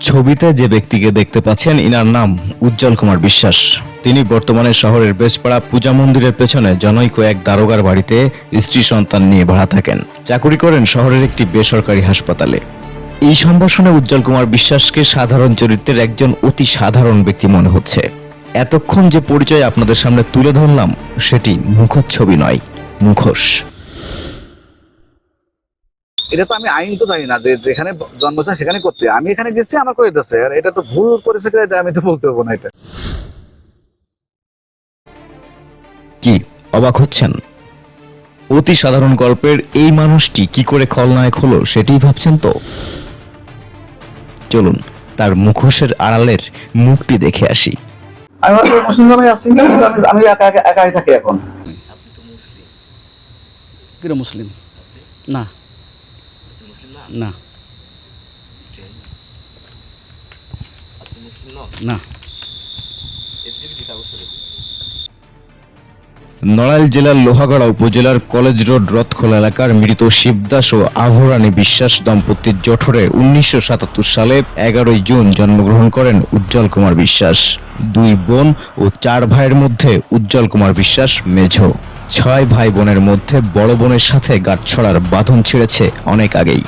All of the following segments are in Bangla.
ছবিতে যে ব্যক্তিকে দেখতে পাচ্ছেন, ইনার নাম উজ্জ্বল কুমার বিশ্বাস। তিনি বর্তমানে শহরের বেশপাড়া পূজা মন্দিরের পেছনে জনৈক এক দারোগার বাড়িতে স্ত্রী সন্তান নিয়ে ভাড়া থাকেন। চাকুরি করেন শহরের একটি বেসরকারি হাসপাতালে। এই সম্ভাষণে উজ্জ্বল কুমার বিশ্বাসকে সাধারণ চরিত্রের একজন অতি সাধারণ ব্যক্তি মনে হচ্ছে। এতক্ষণ যে পরিচয় আপনাদের সামনে তুলে ধরলাম, সেটি মুখচ্ছবি নয়, মুখোশ। এটা তো আমি আইন তো জানি না যে যেখানে জন্মস্থান সেখানে করতে আমি এখানে গেছি আমার করে দিচ্ছে আর এটা তো ভুল করেছে কিনা এটা আমি তো বলতে পারব না এটা। কি অবাক হচ্ছেন? অতি সাধারণ গল্পের এই মানুষটি কি করে খলনায়ক হলো সেটাই ভাবছেন তো? চলুন তার মুখোশের আড়ালের মুখটি দেখে আসি। আমি মুসলিম আসছি আমি আমি একা একা একাই থাকি এখন। কিরা মুসলিম? না। না। না। নড়াইল জেলার লোহাগড়া উপজেলার কলেজ রোড রথখোলা এলাকার মৃত শিবদাস ও আভরানী বিশ্বাস দম্পতির জঠরে উনিশশো সাতাত্তর সালে এগারোই জুন জন্মগ্রহণ করেন উজ্জ্বল কুমার বিশ্বাস। দুই বোন ও চার ভাইয়ের মধ্যে উজ্জ্বল কুমার বিশ্বাস মেঝ। ছয় ভাই বোনের মধ্যে বড় বোনের সাথে গাঁটছড়ার বাঁধন ছিঁড়েছে অনেক আগেই।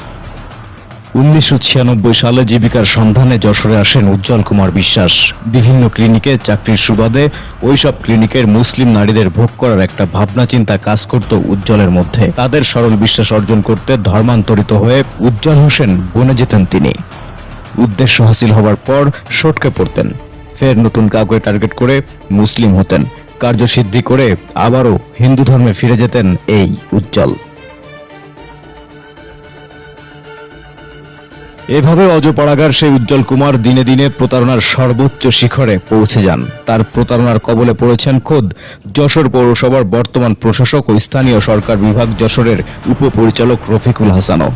উনিশশো ছিয়ানব্বই সালে জীবিকার সন্ধানে যশোরে আসেন উজ্জ্বল কুমার বিশ্বাস। বিভিন্ন ক্লিনিকে চাকরির সুবাদে ওইসব ক্লিনিকের মুসলিম নারীদের ভোগ করার একটা ভাবনা চিন্তা কাজ করত উজ্জ্বলের মধ্যে। তাদের সরল বিশ্বাস অর্জন করতে ধর্মান্তরিত হয়ে উজ্জ্বল হোসেন বনে যেতেন তিনি। উদ্দেশ্য হাসিল হবার পর সটকে পড়তেন। ফের নতুন কাউকে টার্গেট করে মুসলিম হতেন। কার্যসিদ্ধি করে আবারও হিন্দু ধর্মে ফিরে যেতেন এই উজ্জ্বল। এভাবে অজপাড়াগার সেই উজ্জ্বল কুমার দিনে দিনে প্রতারণার সর্বোচ্চ শিখরে পৌঁছে যান। তার প্রতারণার কবলে পড়েছেন খোদ যশোর পৌরসভার বর্তমান প্রশাসক ও স্থানীয় সরকার বিভাগ যশোরের উপপরিচালক রফিকুল হাসানও।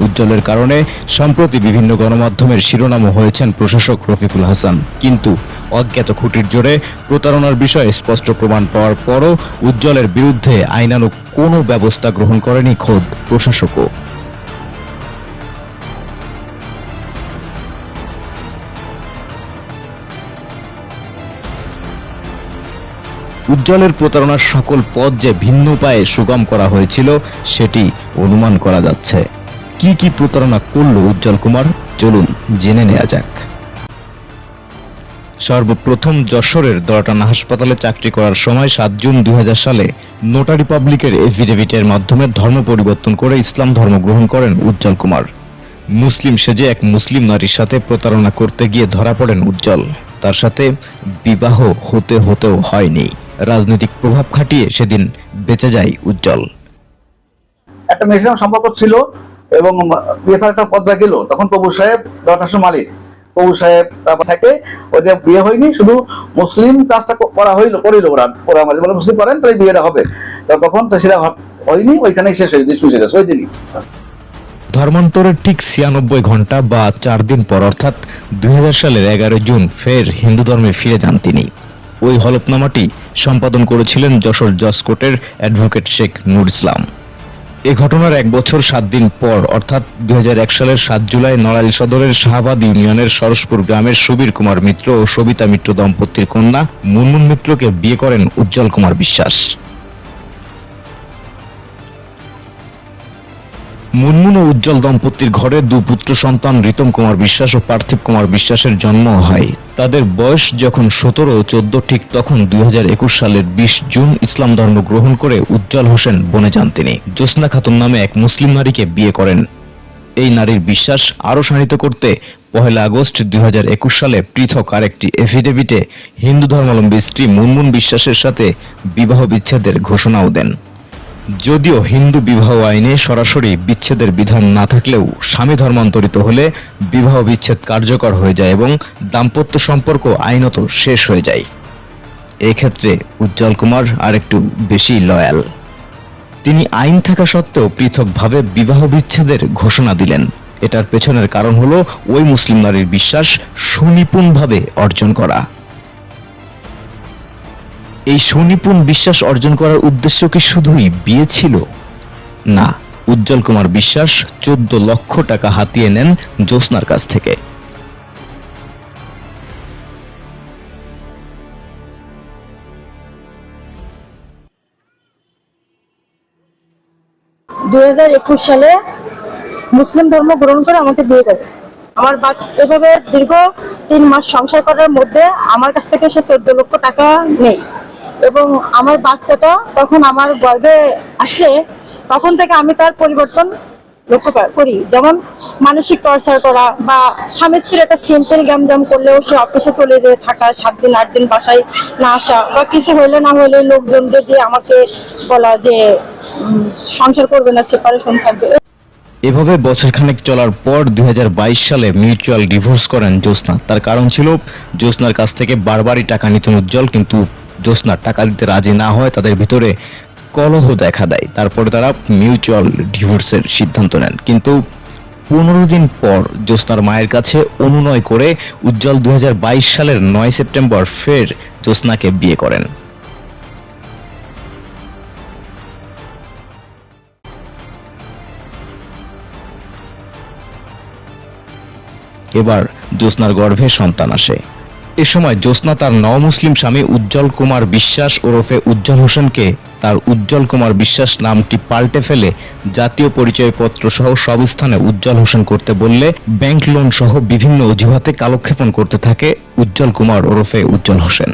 উজ্জ্বলের কারণে সম্প্রতি বিভিন্ন গণমাধ্যমের শিরোনামও হয়েছেন প্রশাসক রফিকুল হাসান। কিন্তু অজ্ঞাত খুঁটির জোরে প্রতারণার বিষয়ে স্পষ্ট প্রমাণ পাওয়ার পরও উজ্জ্বলের বিরুদ্ধে আইনানুগ কোনো ব্যবস্থা গ্রহণ করেনি খোদ প্রশাসকও। উজ্জ্বলের প্রতারণার সকল পথ যে ভিন্ন উপায়ে সুগম করা হয়েছিল, সেটি অনুমান করা যাচ্ছে। কি কি প্রতারণা করল উজ্জ্বল কুমার? চলুন জেনে নেওয়া যাক। সর্বপ্রথম যশোরের দরাটানা হাসপাতালে চাকরি করার সময় সাত জুন দুই হাজার সালে নোটারি পাবলিকের এফিডেভিটের মাধ্যমে ধর্ম পরিবর্তন করে ইসলাম ধর্ম গ্রহণ করেন উজ্জ্বল কুমার। মুসলিম সেজে এক মুসলিম নারীর সাথে প্রতারণা করতে গিয়ে ধরা পড়েন উজ্জ্বল। তার সাথে বিবাহ হতে হতেও হয়নি। রাজনৈতিক প্রভাব খাটিয়ে সেদিন বেঁচে যায় উজ্জ্বল। একটা মেয়ের সম্পর্ক ছিল এবং বিয়ে একটা পর্যায়ে গেল, তখন প্রভু সাহেব দরটার মালিক। প্রভু সাহেব তারপর থাকে ওইটা বিয়ে হয়নি, শুধু মুসলিম কাজটা করা হইল, করিল ওরা। ওরা আমাদের বলে মুসলিম করেন তাহলে বিয়েটা হবে। তখন তো সেটা হয়নি, ওইখানেই শেষ হয়ে ডিসমিস ওই দিনই। ধর্মান্তরের ঠিক ছিয়ানব্বই ঘণ্টা বা চার দিন পর, অর্থাৎ দু হাজার সালের এগারো জুন, ফের হিন্দু ধর্মে ফিরে যান তিনি। ওই হলফনামাটি সম্পাদন করেছিলেন যশোর জসকোটের অ্যাডভোকেট শেখ নুর ইসলাম। এ ঘটনার এক বছর সাত দিন পর, অর্থাৎ দুই হাজার এক সালের সাত জুলাই, নড়াইল সদরের শাহবাদ ইউনিয়নের সরসপুর গ্রামের সুবীর কুমার মিত্র ও সবিতা মিত্র দম্পতির কন্যা মুনমুন মিত্রকে বিয়ে করেন উজ্জ্বল কুমার বিশ্বাস। মুনমুন ও উজ্জ্বল দম্পতির ঘরে দু পুত্র সন্তান রিতম কুমার বিশ্বাস ও পার্থিব কুমার বিশ্বাসের জন্ম হয়। তাদের বয়স যখন সতেরো ও চোদ্দ, ঠিক তখন দুই হাজার একুশ সালের বিশ জুন ইসলাম ধর্ম গ্রহণ করে উজ্জ্বল হোসেন বনে যান তিনি। জ্যোৎস্না খাতুন নামে এক মুসলিম নারীকে বিয়ে করেন। এই নারীর বিশ্বাস আরও শানিত করতে পহেলা আগস্ট দুই হাজার একুশ সালে পৃথক আরেকটি এফিডেভিটে হিন্দু ধর্মাবলম্বী স্ত্রী মুনমুন বিশ্বাসের সাথে বিবাহ বিচ্ছেদের ঘোষণাও দেন। যদিও হিন্দু বিবাহ আইনে সরাসরি বিচ্ছেদের বিধান না থাকলেও স্বামী ধর্মান্তরিত হলে বিবাহ বিচ্ছেদ কার্যকর হয়ে যায় এবং দাম্পত্য সম্পর্ক আইনত শেষ হয়ে যায়। এক্ষেত্রে উজ্জ্বল কুমার আরেকটু বেশি লয়াল। তিনি আইন থাকা সত্ত্বেও পৃথকভাবে বিবাহ বিচ্ছেদের ঘোষণা দিলেন। এটার পেছনের কারণ হলো ওই মুসলিম নারীর বিশ্বাস সুনিপুণভাবে অর্জন করা। এই সুনিপুণ বিশ্বাস অর্জন করার উদ্দেশ্য কি শুধুই বিয়ে ছিল? না, উজ্জ্বল কুমার বিশ্বাস চোদ্দ লক্ষ টাকা হাতিয়ে নেন জ্যোৎস্নার কাছ থেকে। দুই হাজার একুশ সালে মুসলিম ধর্ম গ্রহণ করে আমাকে বিয়ে করে আমার এভাবে দীর্ঘ তিন মাস সংসার করার মধ্যে আমার কাছ থেকে সে চোদ্দ লক্ষ টাকা নেই এবং আমার বাচ্চাটা তখন আমার গর্ভে আসলে তখন থেকে আমি তার পরিবর্তন লক্ষ্য করি। যেমন মানসিক টর্চার করা বা স্বামী স্ত্রীর একটা সিম্পল গ্যামজাম করলেও সে অফিসে চলে যেয়ে থাকা, সাত দিন, আট দিন বাসায় না আসা বা কিছু হইলে না হইলে লোকজনদের দিয়ে আমাকে বলা যে সংসার করবে না সেপারেশন থাকবে। এভাবে বছরখানেক চলার পর দু হাজার বাইশ সালে মিউচুয়াল ডিভোর্স করেন জ্যোৎস্না। তার কারণ ছিল জ্যোৎস্নার কাছ থেকে বারবারই টাকা নিতেন উজ্জ্বল, কিন্তু জ্যোৎস্না টাকা দিতে রাজি না হয়, তাদের ভিতরে কলহ দেখা দেয়। তারপরে তারা মিউচুয়াল ডিভোর্সের সিদ্ধান্ত নেন। কিন্তু পনেরো দিন পর জ্যোৎস্নার মায়ের কাছে অনুনয় করে উজ্জ্বল দুই সালের নয় সেপ্টেম্বর ফের জ্যোৎস্নাকে বিয়ে করেন। এবার জ্যোৎস্নার গর্ভে সন্তান আসে। এ সময় জ্যোৎস্না তার নবমুসলিম স্বামী উজ্জ্বল কুমার বিশ্বাস ওরফে উজ্জ্বল হোসেনকে তার উজ্জ্বল কুমার বিশ্বাস নামটি পাল্টে ফেলে জাতীয় পরিচয়পত্র সহ সব স্থানে উজ্জ্বল হোসেন করতে বললে ব্যাংক লোন সহ বিভিন্ন অজুহাতে কালক্ষেপণ করতে থাকে উজ্জ্বল কুমার ওরফে উজ্জ্বল হোসেন।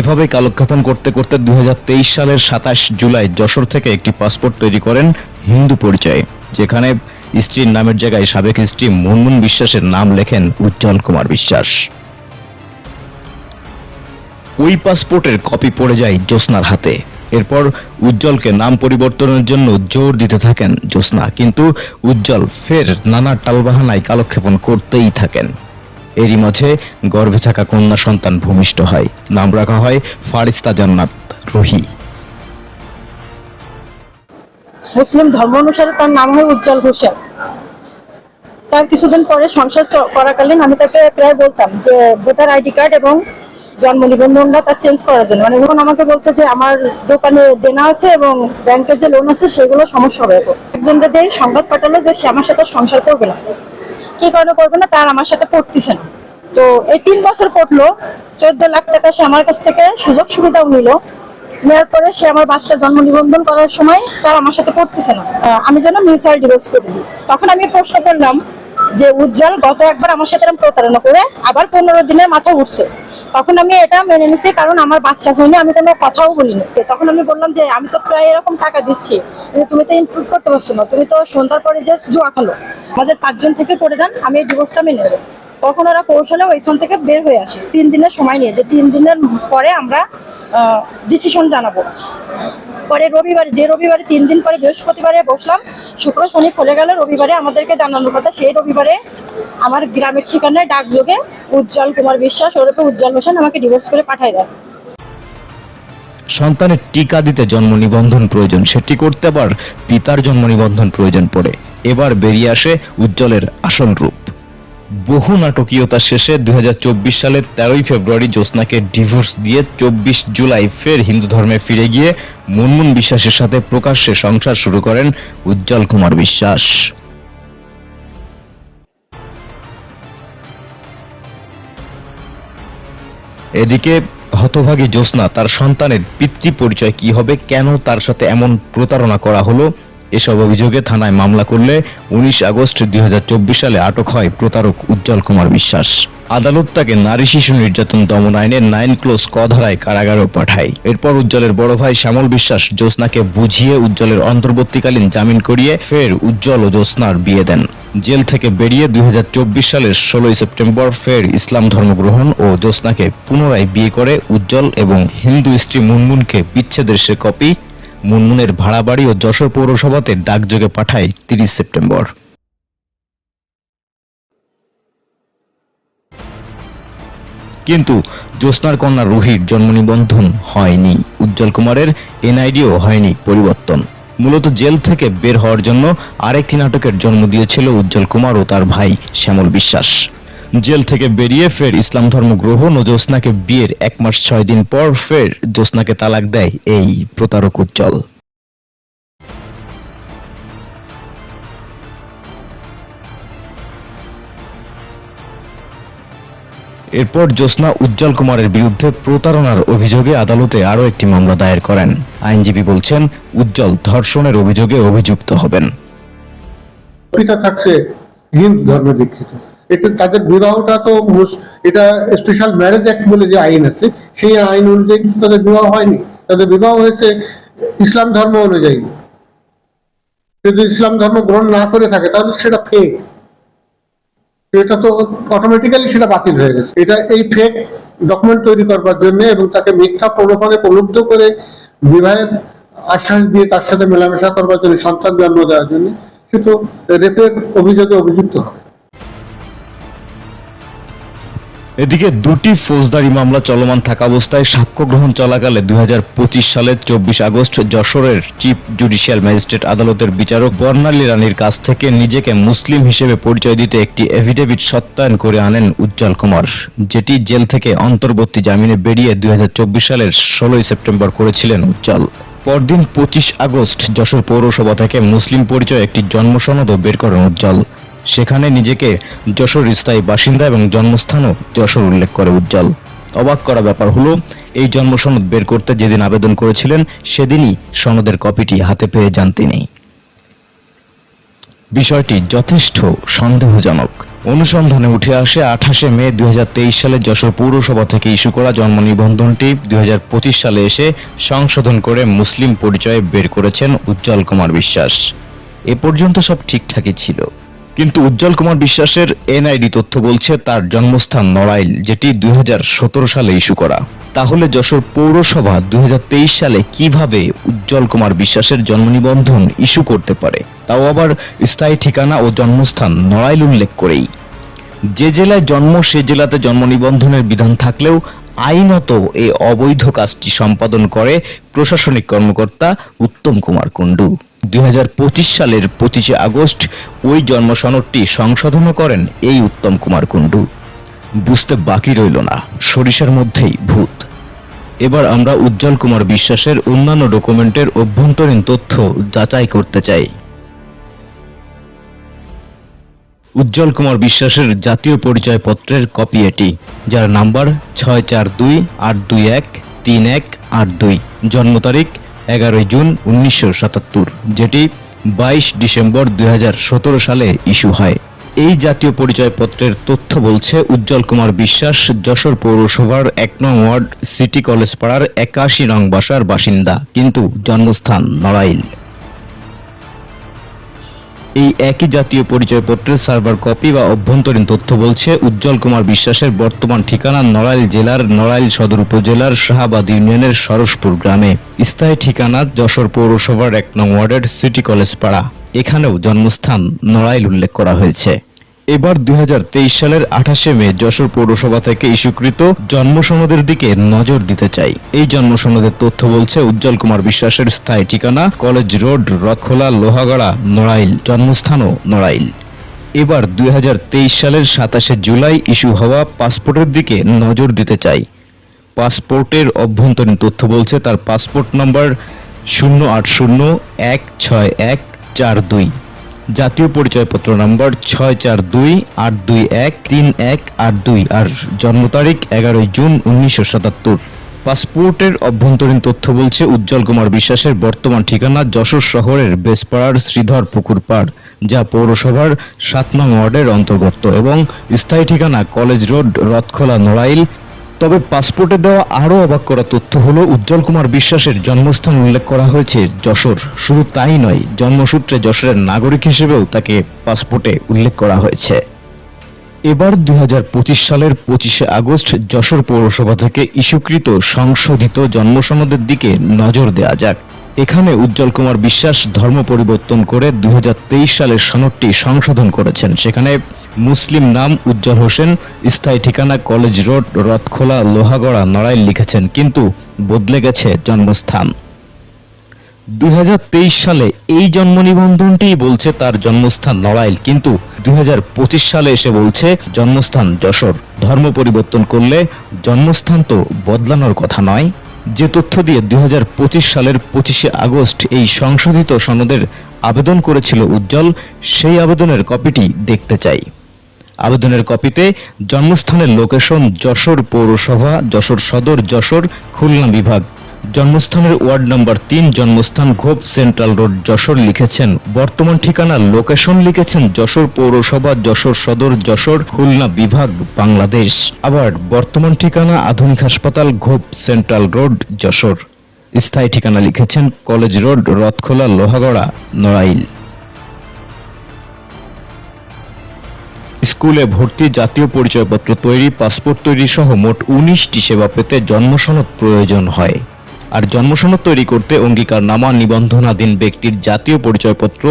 এভাবে কালক্ষেপণ করতে করতে দুই হাজার তেইশ সালের সাতাশ জুলাই যশোর থেকে একটি পাসপোর্ট তৈরি করেন হিন্দু পরিচয়ে, যেখানে স্ত্রীর নামের জায়গায় সাবেক স্ত্রী মুনমুন বিশ্বাসের নাম লেখেন উজ্জ্বল কুমার বিশ্বাস। ওই পাসপোর্টের কপি পড়ে যায় জ্যোৎস্নার হাতে। এরপর উজ্জ্বলকে নাম পরিবর্তনের জন্য জোর দিতে থাকেন জ্যোৎস্না, কিন্তু উজ্জ্বল ফের নানা টালবাহানায় কালক্ষেপণ করতেই থাকেন। এরই মাঝে গর্ভে থাকা কন্যা সন্তান ভূমিষ্ঠ হয়। নাম রাখা হয় ফারিস্তা জান্নাত রুহি। মুসলিম ধর্ম অনুসারে তার নাম হয় উজ্জ্বল হোসেন। তার কিছুদিন পরে সংসার করাকালীন আমি তাকে প্রায় বলতাম যে ভোটার আইডি কার্ড এবং জন্ম নিবন্ধনটা চেঞ্জ করার জন্য। মানে যখন আমাকে বলতো যে আমার দোকানে দেনা আছে এবং ব্যাংকে যে লোন আছে সেগুলো সমস্যা হবে এখন। একজনকে দিয়ে সংবাদ পাঠালো যে সে আমার সাথে সংসার করবে না। কি কারণে করবে না? তার আমার সাথে পড়তেছে না। তো এই তিন বছর পড়ল, চোদ্দ লাখ টাকা সে আমার কাছ থেকে সুযোগ সুবিধাও নিল। নেওয়ার পরে সে আমার বাচ্চা জন্ম নিবন্ধন করার সময় তার আমার সাথে পড়তেছে না। আমি যেন মিউচুয়াল ডিভোর্স করে। তখন আমি প্রশ্ন করলাম যে, উজ্জ্বল গত একবার আমার সাথে প্রতারণা করে আবার পনেরো দিনের মাথা উঠছে। তখন আমি এটা মেনে নিছি, কারণ আমার বাচ্চা হয়নি, আমি কোনো কথাও বলিনি। তখন আমি বললাম যে, আমি তো প্রায় এরকম টাকা দিচ্ছি তুমি তো ইনক্লুড করতে পারছ না, তুমি তো সন্ধ্যার পরে যে জুয়া খেলো, আমাদের পাঁচজন থেকে করে দেন, আমি এই ডিভোর্সটা মেনে নেব। তখন ওরা কৌশলে ওইখান থেকে বের হয়ে আসে। তিন দিনের সময় নিয়ে, যে তিন দিনের পরে আমরা ডিসিশন জানাব। পরে রবিবারে, যে রবিবারে তিন দিন পরে বৃহস্পতিবারে বসলাম, শুক্র, শনি খুলে গেল, রবিবারে আমাদেরকে জানানোর কথা। সেই রবিবারে আমার গ্রামের ঠিকানায় ডাক ডাকযোগে উজ্জ্বল কুমার বিশ্বাস ওরূপে উজ্জ্বল হোসেন আমাকে ডিভোর্স করে পাঠায় দেয়। সন্তানের টিকা দিতে জন্ম নিবন্ধন প্রয়োজন, সেটি করতে আবার পিতার জন্ম নিবন্ধন প্রয়োজন পড়ে। এবার বেরিয়ে আসে উজ্জ্বলের আসল রূপ। বহু নাটকীয়তা শেষে দুই সালের তেরোই ফেব্রুয়ারি জ্যোৎস্নাকে ডিভোর্স দিয়ে চব্বিশ জুলাই ফের হিন্দু ধর্মে ফিরে গিয়ে মুনমুন বিশ্বাসের সাথে প্রকাশ্যে সংসার শুরু করেন উজ্জ্বল কুমার বিশ্বাস। এদিকে হতভাগী জ্যোৎস্না, তার সন্তানের পিতৃ পরিচয় কি হবে, কেন তার সাথে এমন প্রতারণা করা হলো এসব অভিযোগে থানায় মামলা করলে উনিশ আগস্ট দুই হাজার চব্বিশ সালে আটক হয় প্রতারক উজ্জ্বল কুমার বিশ্বাস। আদালত তাকে নারী শিশু নির্যাতন দমন আইনের নাইন ক্লোজ ক ধারায় কারাগারেও পাঠায়। এরপর উজ্জ্বলের বড় ভাই শ্যামল বিশ্বাস জ্যোৎস্নাকে বুঝিয়ে উজ্জ্বলের অন্তর্বর্তীকালীন জামিন করিয়ে ফের উজ্জ্বল ও জ্যোৎস্নার বিয়ে দেন। জেল থেকে বেরিয়ে দুই হাজার চব্বিশ সালের ষোলোই সেপ্টেম্বর ফের ইসলাম ধর্মগ্রহণ ও জ্যোৎস্নাকে পুনরায় বিয়ে করে উজ্জ্বল এবং হিন্দু স্ত্রী মুনমুনকে বিচ্ছেদের সে কপি মুনমুনের ভাড়া বাড়ি ও যশোর পৌরসভাতে ডাকযোগে পাঠায় তিরিশ সেপ্টেম্বর। কিন্তু জ্যোৎস্নার কন্যা রুহির জন্ম নিবন্ধন হয়নি। উজ্জ্বল কুমারের এনআইডিও হয়নি পরিবর্তন। মূলত জেল থেকে বের হওয়ার জন্য আরেকটি নাটকের জন্ম দিয়েছিল উজ্জ্বল কুমার ও তার ভাই শ্যামল বিশ্বাস। জেল থেকে বেরিয়ে ফের ইসলাম ধর্ম গ্রহণ ও জোসনাকে বিয়ের এক মাস ছয় দিন পর ফের জোসনাকে তালাক দেয় এই প্রতারক উজ্জ্বল। এরপর জ্যোৎস্না উজ্জ্বল কুমারের বিরুদ্ধে প্রতারণার অভিযোগে আদালতে আরও একটি মামলা দায়ের করেন। আইনজীবী বলছেন, উজ্জ্বল ধর্ষণের অভিযোগে অভিযুক্ত হবেন। পিতা থাকছে হিন্দু ধর্মে দীক্ষিত এটা তাদের বিবাহটা তো এটা স্পেশাল ম্যারেজ অ্যাক্ট বলে যে আইন আছে, সেই আইন অনুযায়ী তাদের বিবাহ হয়নি। তাদের বিবাহ হয়েছে ইসলাম ধর্ম অনুযায়ী। যদি ইসলাম ধর্ম গ্রহণ না করে থাকে, তাহলে সেটা ফেক এটা তো অটোমেটিক্যালি সেটা বাতিল হয়ে গেছে। এটা এই ফেক ডকুমেন্ট তৈরি করবার জন্য এবং তাকে মিথ্যা প্রলোভনে প্রলুব্ধ করে বিবাহের আশ্বাস দিয়ে তার সাথে মেলামেশা করবার জন্য, সন্তান জন্ম দেওয়ার জন্য, সে তো রেপের অভিযোগে অভিযুক্ত হবে। এদিকে দুটি ফৌজদারি মামলা চলমান থাকা অবস্থায় সাক্ষ্য গ্রহণ চলাকালে দুই হাজার পঁচিশ সালের চব্বিশ আগস্ট যশোরের চিফ জুডিশিয়াল ম্যাজিস্ট্রেট আদালতের বিচারক বর্ণালী রানীর কাছ থেকে নিজেকে মুসলিম হিসেবে পরিচয় দিতে একটি এফিডেভিট সত্যায়ন করে আনেন উজ্জ্বল কুমার, যেটি জেল থেকে অন্তর্বর্তী জামিনে বেরিয়ে দুই হাজার চব্বিশ সালের ষোলোই সেপ্টেম্বর করেছিলেন উজ্জ্বল। পরদিন পঁচিশ আগস্ট যশোর পৌরসভা থেকে মুসলিম পরিচয় একটি জন্মসনদও বের করেন উজ্জ্বল। সেখানে নিজেকে যশোর স্থায়ী বাসিন্দা এবং জন্মস্থানও যশোর উল্লেখ করে উজ্জ্বল। অবাক করা ব্যাপার হলো, এই জন্ম সনদ বের করতে যেদিন আবেদন করেছিলেন, সেদিনই সনদের কপিটি হাতে পেয়ে যান তিনি। বিষয়টি যথেষ্ট সন্দেহজনক। অনুসন্ধানে উঠে আসে, আঠাশে মে দুই হাজার তেইশ সালে যশোর পৌরসভা থেকে ইস্যু করা জন্ম নিবন্ধনটি দুই হাজার পঁচিশ সালে এসে সংশোধন করে মুসলিম পরিচয়ে বের করেছেন উজ্জ্বল কুমার বিশ্বাস। এ পর্যন্ত সব ঠিকঠাকই ছিল। কিন্তু উজ্জ্বল কুমার বিশ্বাসের এনআইডি তথ্য বলছে তার জন্মস্থান নড়াইল, যেটি দুই হাজার সতেরো সালে ইস্যু করা। তাহলে যশোর পৌরসভা দুই সালে কীভাবে উজ্জ্বল কুমার বিশ্বাসের জন্ম নিবন্ধন ইস্যু করতে পারে? তাও আবার স্থায়ী ঠিকানা ও জন্মস্থান নড়াইল উল্লেখ করেই। যে জেলায় জন্ম, সে জেলাতে জন্ম নিবন্ধনের বিধান থাকলেও আইনত এই অবৈধ কাজটি সম্পাদন করে প্রশাসনিক কর্মকর্তা উত্তম কুমার কুণ্ডু। দুই হাজার পঁচিশ সালের পঁচিশে আগস্ট ওই জন্ম সনদটি সংশোধনও করেন এই উত্তম কুমার কুণ্ডু। বুঝতে বাকি রইল না, সরিষার মধ্যেই ভূত। এবার আমরা উজ্জ্বল কুমার বিশ্বাসের অন্যান্য ডকুমেন্টের অভ্যন্তরীণ তথ্য যাচাই করতে চাই। উজ্জ্বল কুমার বিশ্বাসের জাতীয় পরিচয়পত্রের কপি এটি, যার নাম্বার ছয় চার দুই আট দুই এক তিন এক আট দুই। জন্ম তারিখ এগারোই জুন উনিশশো সাতাত্তর, যেটি বাইশ ডিসেম্বর দুই হাজার সতেরো সালে ইস্যু হয়। এই জাতীয় পরিচয়পত্রের তথ্য বলছে, উজ্জ্বল কুমার বিশ্বাস, যশোর পৌরসভার এক নং ওয়ার্ড, সিটি কলেজ পাড়ার একাশি নং বাসার বাসিন্দা, কিন্তু জন্মস্থান নড়াইল। এই একই জাতীয় পরিচয়পত্রের সার্ভার কপি বা অভ্যন্তরীণ তথ্য বলছে, উজ্জ্বল কুমার বিশ্বাসের বর্তমান ঠিকানা নড়াইল জেলার নড়াইল সদর উপজেলার শাহাবাদ ইউনিয়নের সরসপুর গ্রামে। স্থায়ী ঠিকানা যশোর পৌরসভার এক নং ওয়ার্ডের সিটি কলেজ পাড়া এখানেও জন্মস্থান নড়াইল উল্লেখ করা হয়েছে। এবার দুই হাজার তেইশ সালের আঠাশে মে যশোর পৌরসভা থেকে ইস্যুকৃত জন্ম সনদের দিকে নজর দিতে চাই। এই জন্ম সনদের তথ্য বলছে উজ্জ্বল কুমার বিশ্বাসের স্থায়ী ঠিকানা কলেজ রোড, রথখোলা, লোহাগড়া, নড়াইল। জন্মস্থানও নড়াইল। এবার দুই হাজার তেইশ সালের সাতাশে জুলাই ইস্যু হওয়া পাসপোর্টের দিকে নজর দিতে চাই। পাসপোর্টের অভ্যন্তরীণ তথ্য বলছে তার পাসপোর্ট নম্বর শূন্য আট শূন্য এক ছয় এক চার দুই। জাতীয় পরিচয়পত্র নম্বর ছয় চার দুই আট দুই এক তিন এক আট দুই আর জন্ম তারিখ এগারোই জুন উনিশশো সাতাত্তর। পাসপোর্টের অভ্যন্তরীণ তথ্য বলছে উজ্জ্বল কুমার বিশ্বাসের বর্তমান ঠিকানা যশোর শহরের বেসপাড়ার শ্রীধর পুকুর পাড়, যা পৌরসভার সাত নং ওয়ার্ডের অন্তর্গত এবং স্থায়ী ঠিকানা কলেজ রোড, রথখোলা নড়াইল তবে পাসপোর্টে দেওয়া আরও অবাক করা তথ্য হলো, উজ্জ্বল কুমার বিশ্বাসের জন্মস্থান উল্লেখ করা হয়েছে যশোর। শুধু তাই নয়, জন্মসূত্রে যশোরের নাগরিক হিসেবেও তাকে পাসপোর্টে উল্লেখ করা হয়েছে। এবার দু হাজার পঁচিশ সালের পঁচিশে আগস্ট যশোর পৌরসভা থেকে ইস্যুকৃত সংশোধিত জন্মসনদের দিকে নজর দেওয়া যাক। এখানে উজ্জ্বল কুমার বিশ্বাস ধর্ম পরিবর্তন করে দুই হাজার তেইশ সালের সনদটি সংশোধন করেছেন। সেখানে মুসলিম নাম উজ্জ্বল হোসেন, স্থায়ী ঠিকানা কলেজ রোড, রথখোলা, লোহাগড়া, নড়াইল লিখেছেন, কিন্তু বদলে গেছে জন্মস্থান। দুই হাজার তেইশ সালে এই জন্ম নিবন্ধনটি বলছে তার জন্মস্থান নড়াইল, কিন্তু দুই হাজার পঁচিশ সালে এসে বলছে জন্মস্থান যশোর। ধর্ম পরিবর্তন করলে জন্মস্থান তো বদলানোর কথা নয়। যে তথ্য দিয়ে দুই হাজার পঁচিশ সালের পঁচিশে আগস্ট এই সংশোধিত সনদের আবেদন করেছিল উজ্জ্বল, সেই আবেদনের কপিটি দেখতে চাই। আবেদনের কপিতে জন্মস্থানের লোকেশন যশোর পৌরসভা, যশোর সদর, যশোর খুলনা বিভাগ। জন্মস্থানের ওয়ার্ড নম্বর তিন, জন্মস্থান ঘোপ, সেন্ট্রাল রোড, যশোর লিখেছেন। বর্তমান ঠিকানা লোকেশন লিখেছেন যশোর পৌরসভা, যশোর সদর, যশোর খুলনা বিভাগ, বাংলাদেশ। আবার বর্তমান ঠিকানা আধুনিক হাসপাতাল, ঘোপ, সেন্ট্রাল রোড, যশোর। স্থায়ী ঠিকানা লিখেছেন কলেজ রোড, রথখোলা, লোহাগড়া, নড়াইল। স্কুলে ভর্তি জাতীয় পরিচয়পত্র তৈরি, পাসপোর্ট তৈরি সহ মোট উনিশটি সেবা পেতে জন্মসনদ প্রয়োজন হয়। আর জন্মসনদ তৈরি করতে অঙ্গীকারনামা নিবন্ধনাধীন ব্যক্তির জাতীয় পরিচয়পত্র,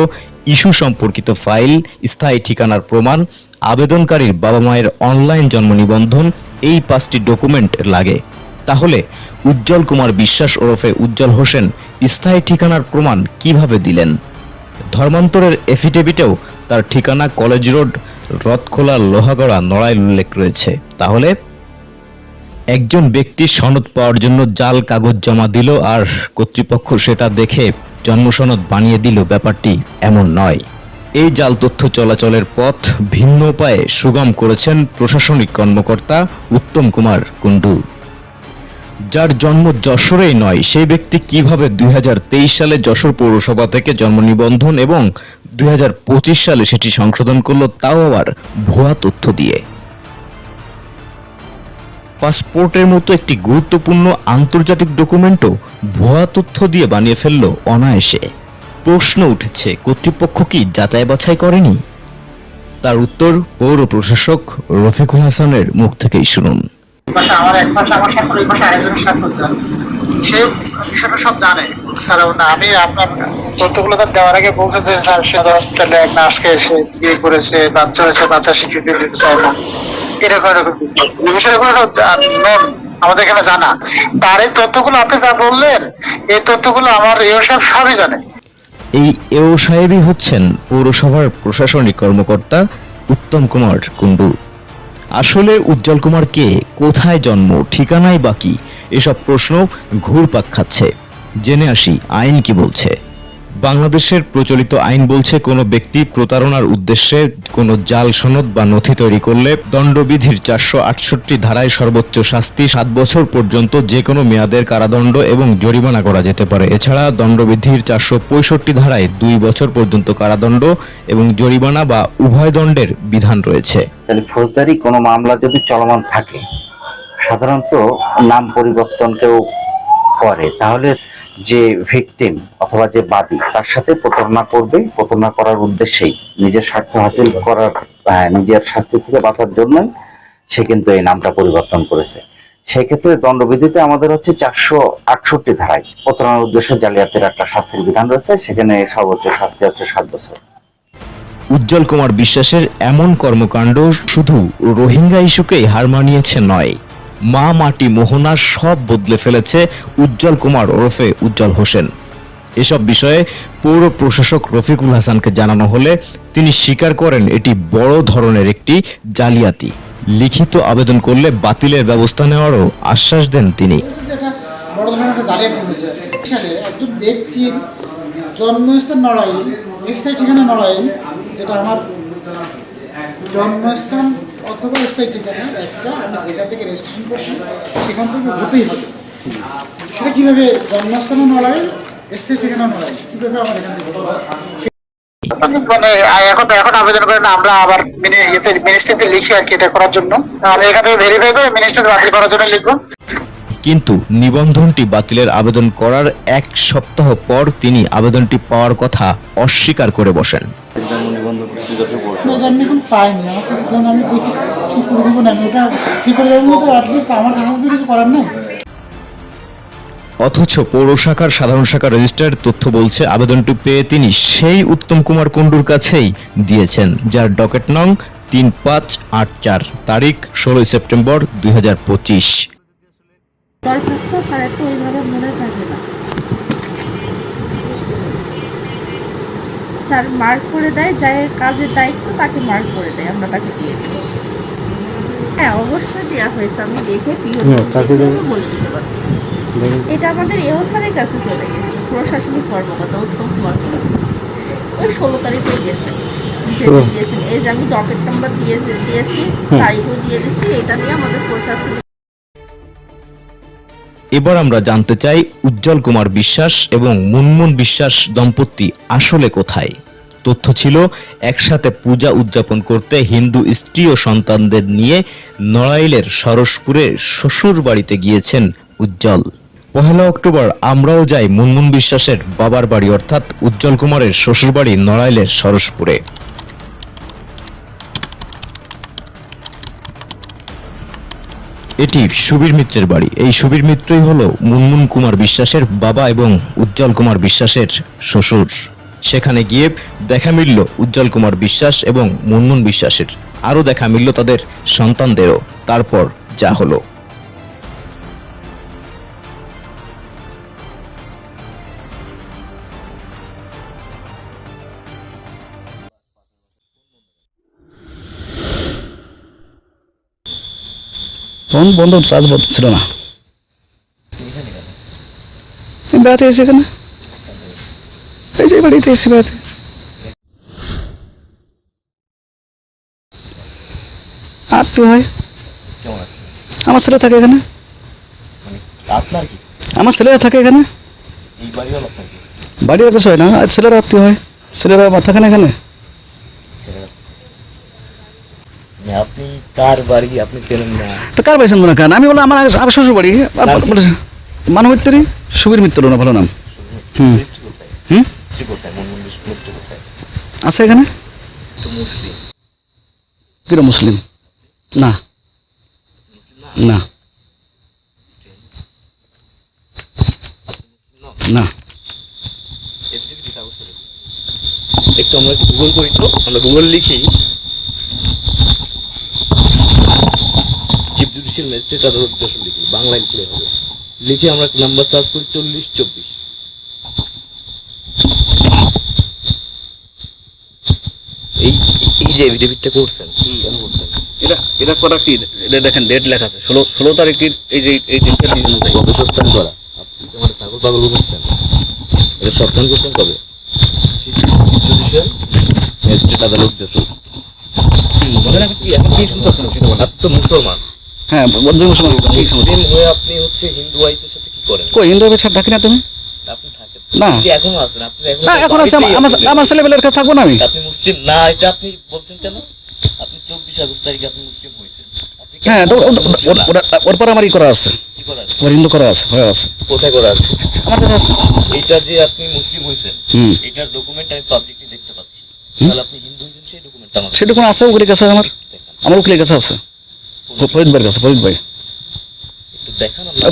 ইস্যু সম্পর্কিত ফাইল, স্থায়ী ঠিকানার প্রমাণ, আবেদনকারীর বাবা মায়ের অনলাইন জন্ম নিবন্ধন, এই পাঁচটি ডকুমেন্ট লাগে। তাহলে উজ্জ্বল কুমার বিশ্বাস ওরফে উজ্জ্বল হোসেন স্থায়ী ঠিকানার প্রমাণ কীভাবে দিলেন? ধর্মান্তরের এফিডেভিটেও তার ঠিকানা কলেজ রোড, রথখোলা, লোহাগড়া, নড়াইল উল্লেখ রয়েছে। তাহলে একজন ব্যক্তি সনদ পাওয়ার জন্য জাল কাগজ জমা দিল আর কর্তৃপক্ষ সেটা দেখে জন্মসনদ বানিয়ে দিল। ব্যাপারটি এমন নয়। এই জাল তথ্য চলাচলের পথ ভিন্ন উপায়ে সুগম করেছেন প্রশাসনিক কর্মকর্তা উত্তম কুমার কুণ্ডু। যার জন্ম যশোরেই নয়, সেই ব্যক্তি কীভাবে দুই হাজার তেইশ সালে যশোর পৌরসভা থেকে জন্ম নিবন্ধন এবং দুই হাজার পঁচিশ সালে সেটি সংশোধন করল, তাও আবার ভুয়া তথ্য দিয়ে। পাসপোর্টের মতো একটি গুরুত্বপূর্ণ আন্তর্জাতিক ডকুমেন্টও ভুয়া তথ্য দিয়ে বানিয়ে ফেলল অনায়াসে। প্রশ্ন উঠেছে, কর্তৃপক্ষ কি যাচাই বাছাই করেনি? তার উত্তর পৌর প্রশাসক রফিকুল হাসানের মুখ থেকেই শুনুন। আমাদের এখানে জানা। তার এই তথ্যগুলো আপনি যা বললেন, এই তথ্যগুলো আমার এও সব সবই জানে। এই এও সাহেবই হচ্ছেন পৌরসভার প্রশাসনিক কর্মকর্তা উত্তম কুমার কুণ্ডু। আসলে উজ্জ্বল কুমার কে কোথায় জন্ম ঠিকানায় বাকি এসব প্রশ্ন ঘুরপাক খাচ্ছে। জেনে আসি, আইন কি বলছে? বাংলাদেশের প্রচলিত আইন বলছে, কোনো ব্যক্তি প্রতারণার উদ্দেশ্যে কোনো জাল সনদ বা নথি তৈরি করলে দণ্ডবিধির চারশো আটষট্টি ধারায় সর্বোচ্চ শাস্তি সাত বছর পর্যন্ত যে কোনো মেয়াদের কারাদণ্ড এবং জরিমানা করা যেতে পারে। এছাড়া দণ্ডবিধির চারশো পঁয়ষট্টি ধারায় দুই বছর পর্যন্ত কারাদণ্ড এবং জরিমানা বা উভয় দণ্ডের বিধান রয়েছে। তাহলে ফৌজদারি কোনো মামলা যদি চলমান থাকে, সাধারণত নাম পরিবর্তন কেউ করে, তাহলে যে ভিকটিম অথবা যে বাদী, তার সাথে প্রতারণা করবে। প্রতারণা করার উদ্দেশ্যেই নিজের স্বার্থ হাসিল করার নিজের শাস্তি থেকে বাঁচার জন্যই সে কিন্তু এই নামটা পরিবর্তন করেছে। সেক্ষেত্রে দণ্ডবিধিতে আমাদের হচ্ছে চারশো আটষট্টি ধারায় প্রতারণার উদ্দেশ্যে জালিয়াতের একটা শাস্তির বিধান রয়েছে, সেখানে সর্বোচ্চ শাস্তি হচ্ছে সাত বছর। উজ্জ্বল কুমার বিশ্বাসের এমন কর্মকাণ্ড শুধু রোহিঙ্গা ইস্যুকেই হার মানিয়েছে নয়। মা মাটি মোহনা সব বদলে ফেলেছে উজ্জ্বল কুমার ওরফে উজ্জ্বল হোসেন। এসব বিষয়ে পৌর প্রশাসক রফিকুল হাসানকে জানানো হলে তিনি স্বীকার করেন এটি বড় ধরনের একটি জালিয়াতি। লিখিত আবেদন করলে বাতিলের ব্যবস্থা নেওয়ারও আশ্বাস দেন তিনি। জন্মস্থান নড়াইল স্থায়ী ঠিকানা নড়াইল যেটা আমার জন্মস্থান অথবা স্থায়ী ঠিকানা একটা আমি যেখান থেকে রেজিস্ট্রেশন করছি সেখান থেকে হতেই হবে। সেটা কীভাবে জন্মস্থানও নড়াইল স্থায়ী ঠিকানা নড়াইল কীভাবে আমার এখান থেকে হতে মানে এখন এখন আবেদন করেন আমরা আবার মিনি- ইয়েতে মিনিস্ট্রিতে লিখি আর কি এটা করার জন্য। আমি এখান থেকে ভেরিফাই করে মিনিস্ট্রিতে বাতিল করার জন্য লিখব কিন্তু নিবন্ধনটি বাতিলের আবেদন করার এক সপ্তাহ পর তিনি আবেদনটি পাওয়ার কথা অস্বীকার করে বসেন। না, এটা আমি এখন পাইনি। আমাকে যখন আমি দেখি ঠিক করে দেবো না আমি ওটা ঠিক করে দেবো তো অ্যাটলিস্ট আমার কাছে কিছু করার নেই। অথচ পৌর শাখার সাধারণ শাখার রেজিস্টার্ড তথ্য বলছে আবেদনটি পেয়ে তিনি সেই উত্তম কুমার কুণ্ডুর কাছেই দিয়েছেন যার ডকেট নং তিন পাঁচ আট চার তারিখ ষোলোই সেপ্টেম্বর দুই হাজার পঁচিশ দরখাস্ত স্যারের তো ওইভাবে মনে থাকে না স্যার মার্ক করে দেয় যাই কাজের দায়িত্ব তাকে মার্ক করে দেয় আমরা তাকে দিয়ে দিই। হ্যাঁ অবশ্যই দেওয়া হয়েছে আমি দেখে পিওর বলে দিতে পারব। এটা আমাদের এও স্যারের কাছে চলে গেছে প্রশাসনিক কর্মকর্তা উত্তম কুমার ওই ষোলো তারিখে গেছে। দিয়েছেন এই যে আমি ডকেট নাম্বার দিয়েছি দিয়েছি তারিখও দিয়ে দিচ্ছি এটা নিয়ে আমাদের প্রশাসন এবার আমরা জানতে চাই উজ্জ্বল কুমার বিশ্বাস এবং মুনমুন বিশ্বাস দম্পতি আসলে কোথায়? তথ্য ছিল, একসাথে পূজা উদযাপন করতে হিন্দু স্ত্রী ও সন্তানদের নিয়ে নড়াইলের সরসপুরে শ্বশুর বাড়িতে গিয়েছেন উজ্জ্বল। পহেলা অক্টোবর আমরাও যাই মুনমুন বিশ্বাসের বাবার বাড়ি, অর্থাৎ উজ্জ্বল কুমারের শ্বশুরবাড়ি নড়াইলের সরসপুরে এটি সুবীর মিত্রের বাড়ি। এই সুবীর মিত্রই হলো মুনমুন কুমার বিশ্বাসের বাবা এবং উজ্জ্বল কুমার বিশ্বাসের শ্বশুর। সেখানে গিয়ে দেখা মিলল উজ্জ্বল কুমার বিশ্বাস এবং মুনমুন বিশ্বাসের। আরও দেখা মিলল তাদের সন্তানদেরও। তারপর যা হলো। ফোন বন্ধ চার্জ ছিল না। বেড়াতে এসে এখানে? এই যে বাড়িতে এসে বেড়াতে। আত্মীয় হয় আমার ছেলে থাকে এখানে? আমার ছেলেরা থাকে এখানে? বাড়ি আর কিছু হয় না আর ছেলেরা আত্মীয় হয়? ছেলেরা থাকে না এখানে? আপনি কার বাড়ি আপনি চেনেন না? তো কার পাইছেন করেন আমি বললাম আমার আমার শ্বশুর বাড়ি মানব সুবীর মিত্র না ভালো নাম। হুম। হুম? আছে এখানে? কিরা মুসলিম? না। না। না। একটু আমরা গুগল করি তো আমরা গুগল লিখি। জুডিশিয়াল ম্যাজিস্ট্রেট তাদের উদ্দেশ্য লিখি বাংলায় লিখলে হবে। লিখে আমরা নাম্বার সার্চ করি চল্লিশ চব্বিশ। এই এই যে এফিডেভিটটা করছেন কেন করছেন? এটা এটা করা কি? এটা দেখেন ডেট লেখা আছে। ষোলো ষোলো তারিখের এই যে এই কবে সপ্তাহ করা? আপনি আমার পাগল করছেন? এটা সপ্তাহ করছেন কবে? ম্যাজিস্ট্রেট আদালত বলেন। আপনি তো মুসলমান। হ্যাঁ বন্ধু মুসলমান মুসলিম হয়ে আপনি হচ্ছে হিন্দু ওয়াইফের সাথে কি করেন? কই হিন্দু হবে ডাকি না তুমি? না। এখনও আছেন আপনি না এখন আছে আমার- ছেলেবেলার কাছে থাকব না আমি। আপনি মুসলিম না এটা আপনি বলছেন কেন? আপনি চব্বিশ আগস্ট তারিখে আপনি মুসলিম হয়েছেন। হ্যাঁ ওর- পর আমার ই করা আছে। করা আছে? ওর হিন্দু করা আছে হয়ে আছে। কোথায় করা আছে? আমার কাছে আছে। যে আপনি মুসলিম হয়েছেন এটার ডকুমেন্ট আমি পাবলিকলি দেখতে পাচ্ছি। তাহলে আপনি হিন্দু হয়েছেন সেই ডকুমেন্ট আমার আছে কাছে আমার। আমার কাছে আছে। ফরিদ ভাইয়ের কাছে ফরিদ ভাই।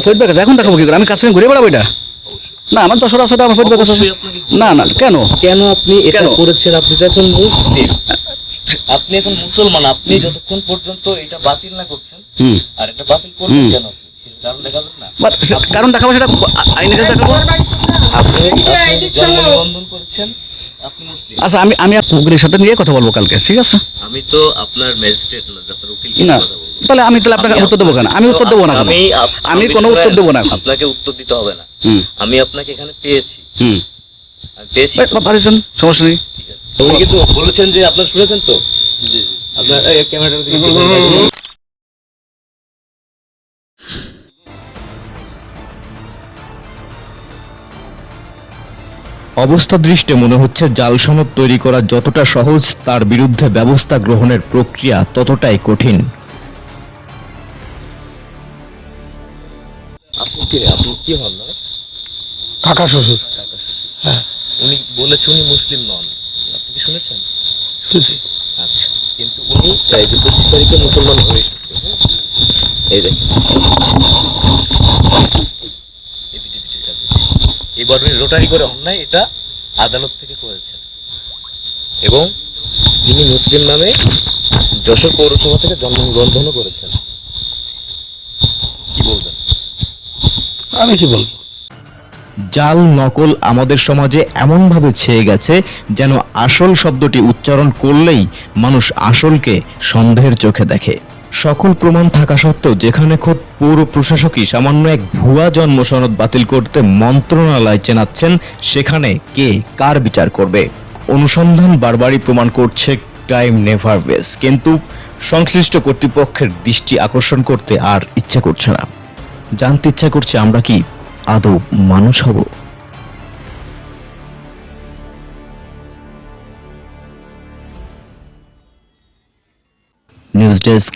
ফরিদ কাছে এখন দেখাবো কি করে? আমি কাছে ঘুরে বেড়াবো এটা? না আমার দশ আছে আমার ফরিদ ভাইয়ের কাছে না না কেন? কেন আপনি এটা? করেছেন? আপনি তো এখন মুসলিম। আপনি এখন মুসলমান। আপনি যতক্ষণ পর্যন্ত এটা বাতিল না করছেন আর এটা বাতিল করবেন কেন কারণ দেখাবো সেটা আইনের কাছে দেখাবো। আপনি করেছেন আচ্ছা আমি আমি উকিলের সাথে নিয়ে কথা বলব কালকে ঠিক আছে? আমি তো আপনার ম্যাজিস্ট্রেট না। আপনার না। তাহলে আমি তাহলে আপনাকে উত্তর দেবো কেন? আমি উত্তর দেবো না আমি আমি কোনো উত্তর দেবো না আপনাকে উত্তর দিতে হবে না। হুম। আমি আপনাকে এখানে পেয়েছি। হুম। আমি পেয়েছি। পারেছেন সমস্যা নেই। ঠিক আছে। উনি কিন্তু বলেছেন যে আপনার শুনেছেন তো? আপনার এই অবস্থা দৃষ্টে মনে হচ্ছে জাল সনদ তৈরি করা যতটা সহজ তার বিরুদ্ধে ব্যবস্থা গ্রহণের প্রক্রিয়া ততটাই কঠিন। কাকা শ্বশুর। উনি বলেছে উনি মুসলিম নন। আপনি কি শুনেছেন? আচ্ছা কিন্তু উনি যে পঁচিশ তারিখে মুসলমান হয়ে এসেছে হ্যাঁ? এই দেখেন। এবার উনি রোটারি করে অন্যায় এটা আদালত থেকে করেছেন। এবং তিনি মুসলিম নামে যশোর পৌরসভা থেকে জন্ম নিবন্ধনও করেছেন। কি বলবেন? আমি কি বলব? জাল নকল আমাদের সমাজে এমনভাবে ছেয়ে গেছে যেন আসল শব্দটি উচ্চারণ করলেই মানুষ আসলকে সন্দেহের চোখে দেখে। সকল প্রমাণ থাকা সত্ত্বেও যেখানে খোদ পৌর প্রশাসকই সামান্য এক ভুয়া জন্ম সনদ বাতিল করতে মন্ত্রণালয় চেনাচ্ছেন, সেখানে কে কার বিচার করবে? অনুসন্ধান বারবারই প্রমাণ করছে ক্রাইম নেভার বেস, কিন্তু সংশ্লিষ্ট কর্তৃপক্ষের দৃষ্টি আকর্ষণ করতে আর ইচ্ছা করছে না। জানতে ইচ্ছা করছে আমরা কি আদৌ মানুষ হব? News desk